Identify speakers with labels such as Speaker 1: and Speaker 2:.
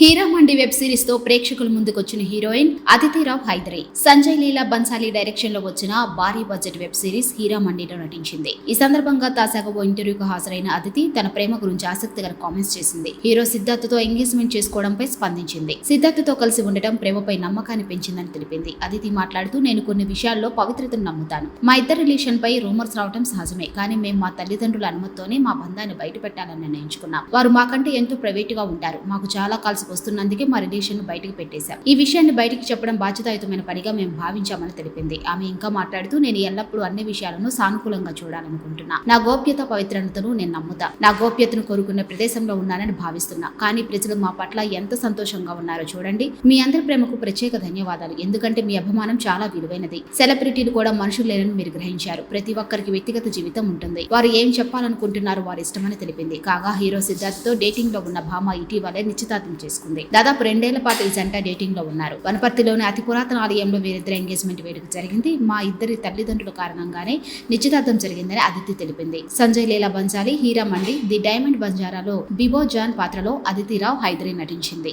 Speaker 1: హీరా మండి web సిరీస్తో ప్రేక్షకుల ముందుకొచ్చిన హీరోయిన్ అదితిరావు హైదరే. సంజయ్ లీలా బన్సాలి డైరెక్షన్లో వచ్చిన భారీ బడ్జెట్ వెబ్ సిరీస్ హీరా మండిలో నటించింది. ఈ సందర్భంగా తాజాగా ఓ ఇంటర్వ్యూకు హాజరైన అదితి తన ప్రేమ గురించి ఆసక్తికర కామెంట్స్ చేసింది. హీరో సిద్ధార్థతో ఎంగేజ్మెంట్ చేసుకోవడంపై స్పందించింది. సిద్ధార్థతో కలిసి ఉండటం ప్రేమపై నమ్మకాన్ని పెంచిందని తెలిపింది. అదితి మాట్లాడుతూ నేను కొన్ని విషయాల్లో పవిత్రతను నమ్ముతాను. మా ఇద్దరు రిలేషన్ పై రూమర్స్ రావడం సహజమే కానీ మేము మా తల్లిదండ్రుల అనుమతితోనే మా బంధాన్ని బయటపెట్టాలని నిర్ణయించుకున్నాం. వారు మాకంటే ఎంతో ప్రైవేట్గా ఉంటారు. మాకు చాలా కలిసి వస్తున్నందుకే మా రిలేషన్ బయటకు పెట్టేశాం ఈ విషయాన్ని బయటకు చెప్పడం బాధ్యతాయుతమైన పనిగా మేము భావించామని తెలిపింది. ఆమె ఇంకా మాట్లాడుతూ నేను ఎల్లప్పుడూ అన్ని విషయాలను సానుకూలంగా చూడాలనుకుంటున్నా. నా గోప్యత పవిత్రతను నేను నమ్ముతా. నా గోప్యతను కోరుకునే ప్రదేశంలో ఉన్నానని భావిస్తున్నా. కానీ ప్రజలు మా పట్ల ఎంత సంతోషంగా ఉన్నారో చూడండి. మీ అందరి ప్రేమకు ప్రత్యేక ధన్యవాదాలు. ఎందుకంటే మీ అభిమానం చాలా విలువైనది. సెలబ్రిటీలు కూడా మనుషులు లేరని మీరు గ్రహించారు. ప్రతి ఒక్కరికి వ్యక్తిగత జీవితం ఉంటుంది. వారు ఏం చెప్పాలనుకుంటున్నారో వారి ఇష్టమని తెలిపింది. కాగా హీరో సిద్ధార్థ్తో డేటింగ్లో ఉన్న భామ ఇటీవలే నిశ్చితార్థం చేసుకుంది దాదాపు రెండేళ్ళ పాటు ఈ జంట డేటింగ్లో ఉన్నారు. వనపర్తిలోని అతి పురాతన ఆలయంలో వీరిద్దరి ఎంగేజ్మెంట్ వేడుక జరిగింది. మా ఇద్దరి తల్లిదండ్రుల కారణంగానే నిశ్చితార్థం జరిగిందని అదితి తెలిపింది. సంజయ్ లీలా బంజాలి హీరా మండి ది డైమండ్ బంజారాలో బిబో జాన్ పాత్రలో అదితిరావు హైదరీ నటించింది.